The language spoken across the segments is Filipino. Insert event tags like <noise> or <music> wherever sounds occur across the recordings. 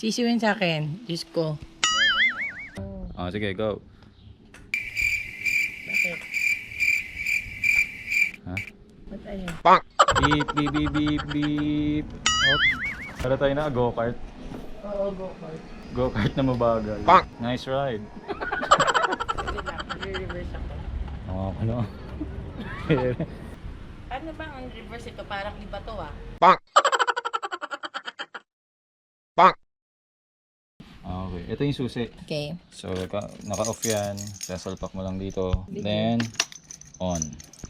Sisiwin sa akin. Diyos ko. Oh, sige, go. Bakit? Ha? Ba't ayun? Beep, beep, beep, beep, beep. Op. Para tayo na go-kart. Oo, go for it. Go-kart na mabagal. Nice ride. Reverse ako. Oh, ano? Paano ba ang reverse ito? Parang iba to ah. okay, ito yung susi. Okay. So, ka- naka-off yan. Sasalpak mo lang dito. Then, on.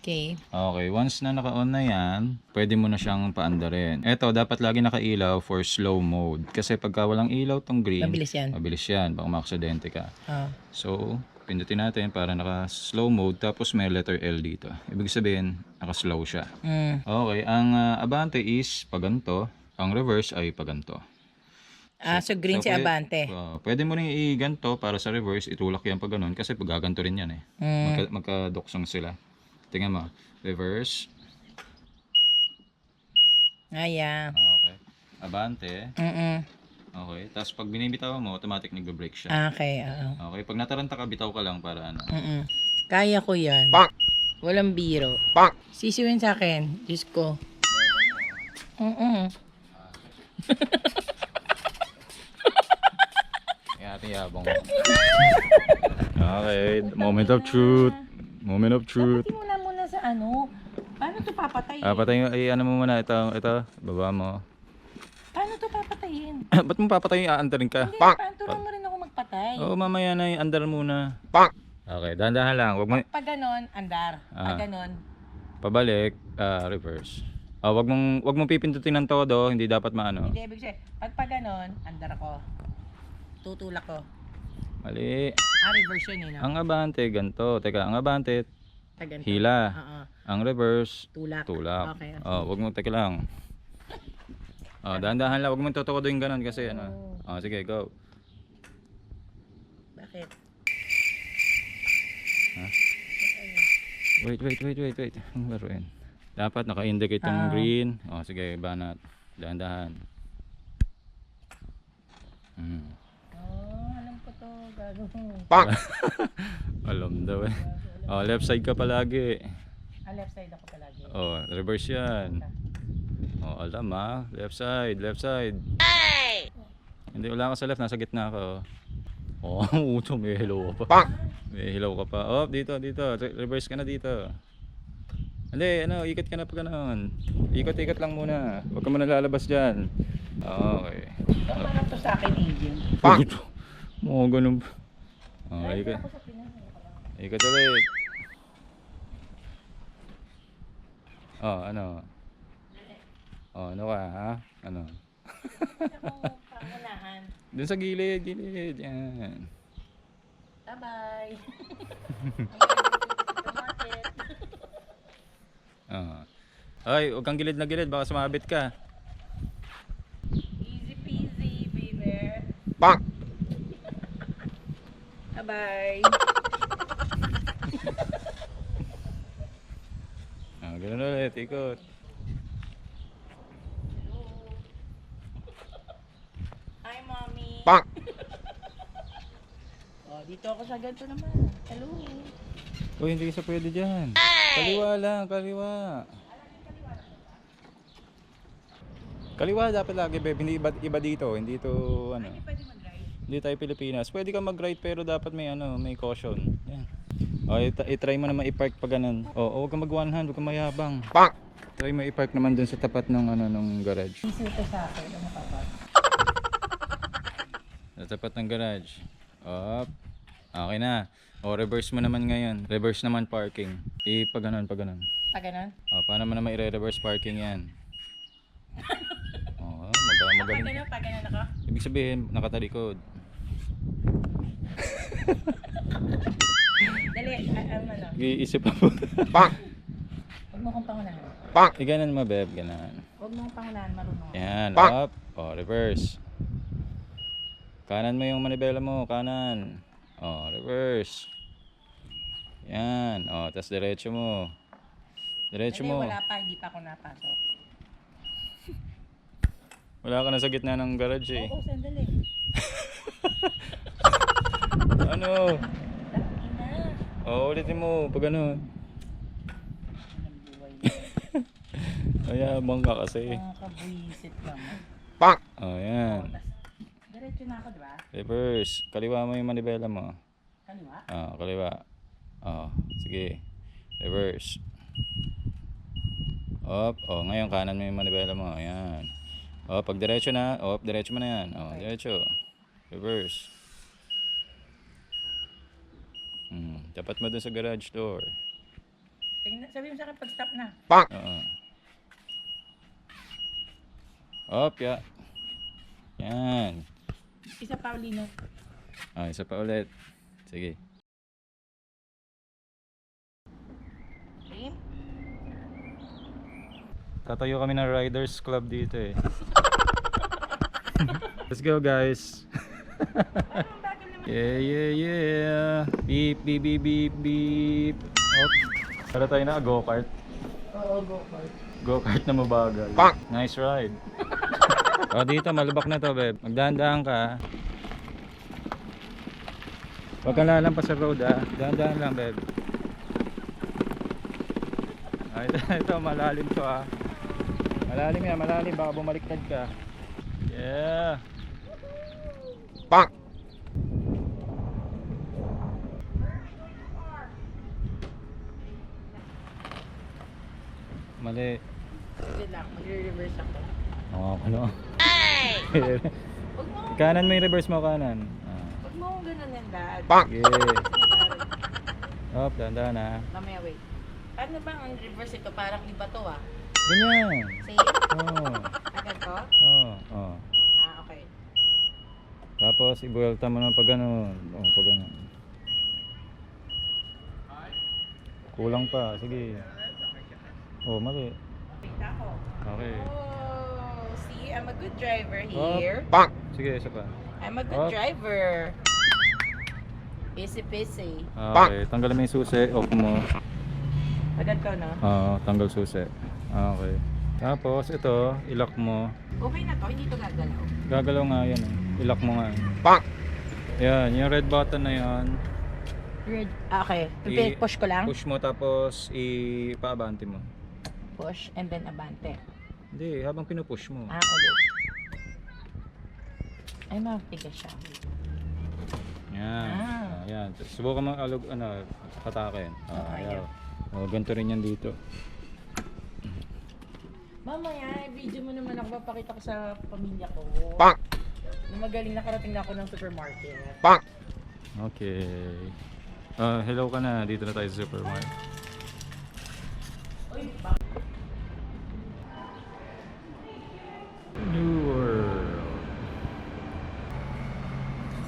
Okay. Okay, once na naka-on na yan, pwede mo na siyang paandarin. Ito, dapat lagi nakailaw for slow mode. Kasi pagka walang ilaw tong green, Mabilis yan. mabilis yan. Baka makaksidente ka. Ah. So, pindutin natin para naka-slow mode. Tapos may letter L dito. Ibig sabihin, naka-slow siya. Mm. Okay, ang ah, abante is paganto. Ang reverse ay paganto. Ah, so green si pwede- Abante. Ah, pwede mo rin i-ganto para sa reverse, itulak yan pag ganun. Kasi pag gaganto rin yan eh. Mm. Magka, magkadoksong sila. Tingnan mo. Reverse. Ayan. Okay. Abante. Mm-mm. Okay. Tapos pag binibitawan mo, automatic nagbe-brake siya. Okay, oo. Okay. Pag nataranta ka, bitaw ka lang para ano. Mm-mm. Kaya ko yan. Walang biro. Sisiwin sa akin. Diyos ko. Mm-mm. <laughs> Ate yabang okay. Moment of truth. Moment of truth. Dapat muna muna sa ano. Paano to papatayin? Ah, patay ay ano mo muna ito, ito, baba mo. Paano to papatayin? <coughs> Ba't mo papatay aandarin ka? Hindi, paano turuan mo rin ako magpatay? Oo, mamaya na yung andar muna. Okay, dahan-dahan lang. Wag mo Pag ganon, andar. Pag Ah. ganon, pabalik, ah, reverse. Ah, wag mong wag mong pipindutin ng todo, hindi dapat maano. hindi ibig sabihin. Pag pag ganon, andar ako. Tutulak ko. Mali. Ah, reverse yun eh, no? Ang abante ganto. Teka, ang abante Pag ganito. hila. Oo. Ang reverse Tulak. tulak. Okay. Oh, wag mo teka lang. Oh, dahan-dahan lang. Wag mo tutukodoy ganun kasi ano. Oh, sige, go. Bakit? Wait, wait, wait, wait, wait. Ang laruin. Dapat naka-indicate yung Ah. green. Oh, sige, banat. Dahan-dahan. Hmm. Oh, <laughs> alam daw eh. Oh, left side ka palagi. Ah, left side ako palagi. Oh, reverse yan. Oh, alam ah. Left side, left side. Hindi, wala ka sa left. Nasa gitna ka. Oh, oh <laughs> uto, may hello ka pa. May hello ka pa. Oh, dito, dito. Re- Reverse ka na dito. Hindi, ano, ikot ka na pa ganoon. Ikot-ikot lang muna. Huwag ka muna lalabas dyan. Okay. Parang to sa akin, Adrian. Puto. Mga ganun pa. Oh, ikot. Pinas. eh. Ikot ulit. Oh, ano? Oh, ano ka, ha? Ano? Doon <laughs> sa gilid, gilid. Yan. Bye-bye. <laughs> Oh. Ay, huwag kang gilid na gilid. Baka sumabit ka. Easy peasy, baby. Bye-bye. Oh, <laughs> ganun ulit. Ikot. Hi, mommy. <laughs> oh, dito ako sa ganito naman. Hello. Uy, hindi sa pwede dyan. Kaliwa lang, kaliwa. Kaliwa dapat lagi, babe. Hindi iba, iba dito. Hindi ito, ano. Hindi tayo Pilipinas. Pwede ka mag-right pero dapat may ano, may caution. Yan. O, it- i-try mo naman i-park pa ganun. O, o huwag kang mag one hand, huwag kang mayabang. Try mo i-park naman dun sa tapat ng ano ng garage. Easy ito sa akin. Ka ba? Sa tapat ng garage. Up. Okay na. O, reverse mo naman ngayon. Reverse naman parking. I-pag ganun, pag ganun. Pag ganun? O, paano mo naman i-reverse parking yan? <laughs> O, mag magaling. ganun, pag ganun ako. Ibig sabihin, nakatalikod. Dali, um, ano. Iisip pa po. Huwag mo kong pangunahan. Eh, ganun mo, beb. Ganun. Huwag mo kong pangunahan, marunong. Yan, up. O, reverse. Kanan mo yung manibela mo, kanan. O, reverse. Yan. O, tas diretso mo. Diretso Dali, mo. wala pa, hindi pa ako napasok. Wala ka na sa gitna ng garage eh. Oo, sandali. <laughs> Ano? Oo, ulitin mo. Pag ano. <laughs> Mayabang ka kasi. Mga kabwisit naman. Oh, yan. Diretso na ako, di ba? Reverse. Kaliwa mo yung manibela mo. Kaliwa? Ah, kaliwa. Oh, sige. Reverse. Op, oh, ngayon kanan mo yung manibela mo. Ayan. Oh, pag diretso na, op, diretso mo na yan. Oh, diretso. Reverse. Hmm, tapat mo dun sa garage door. Tingnan, sabi mo sa akin pag stop na. Oo. Op, ya. Yan. Isa pa, Lino. Ah, isa pa ulit. Sige. Aim. Tatayo kami ng Riders Club dito eh. <laughs> Let's go guys. Yeah, yeah, yeah. Beep, beep, beep, beep, beep. Op. Para tayo na go-kart. Oo, go kart. Go-kart na mabagal. Nice ride. <laughs> o dito, malubak na to, beb. Magdahan-dahan ka. Huwag kang lalampas sa road, ah. Dahan-dahan lang, beb. Ah, ito, <laughs> ito, malalim to, ah. Malalim yan, malalim. Baka bumaliktad ka. Yeah. Mali. Sige lang, magre-reverse ako. Oo, ano? <laughs> Huwag mo, kanan mo yung reverse mo, kanan. Ah. huwag mo akong ganun yan, dad. Sige. Hop, dahan-dahan ah. Mamaya, wait. Paano ba ang reverse ito? Parang iba to ah. Ganyan. Same? Oo. Agad to? Oo. Oo. Ah, okay. Tapos, ibuelta mo na pag ganun. Oo, pag ganun. Kulang pa. Sige. Oh, mali. Wait ako. Okay. Oh, see, I'm a good driver Oh. here. Sige, isa pa. I'm a good Oh. driver. Easy peasy. Okay, tanggalin mo yung susi. Off mo. Agad ko, no? Oo, tanggal susi. Okay. Tapos, ito, ilock mo. Okay na to, hindi to gagalaw. Gagalaw nga yan eh. Ilock mo nga. Yan, yung red button na yan. Red. Ah, okay. I- Push ko lang. Push mo tapos ipaabante mo. Push and then abante. Hindi, habang pinupush mo. Ah, ulit. Ay, matigas siya. Yan. Ah. Ah, yan. Subukan mo alog, ano, patakin. Ah, ayaw. Oh, ganito rin yan dito. Mamaya, video mo naman ako, papakita ko sa pamilya ko. Pak! Na magaling nakarating na ako ng supermarket. Pak! Okay. Ah, hello ka na. Dito na tayo sa supermarket.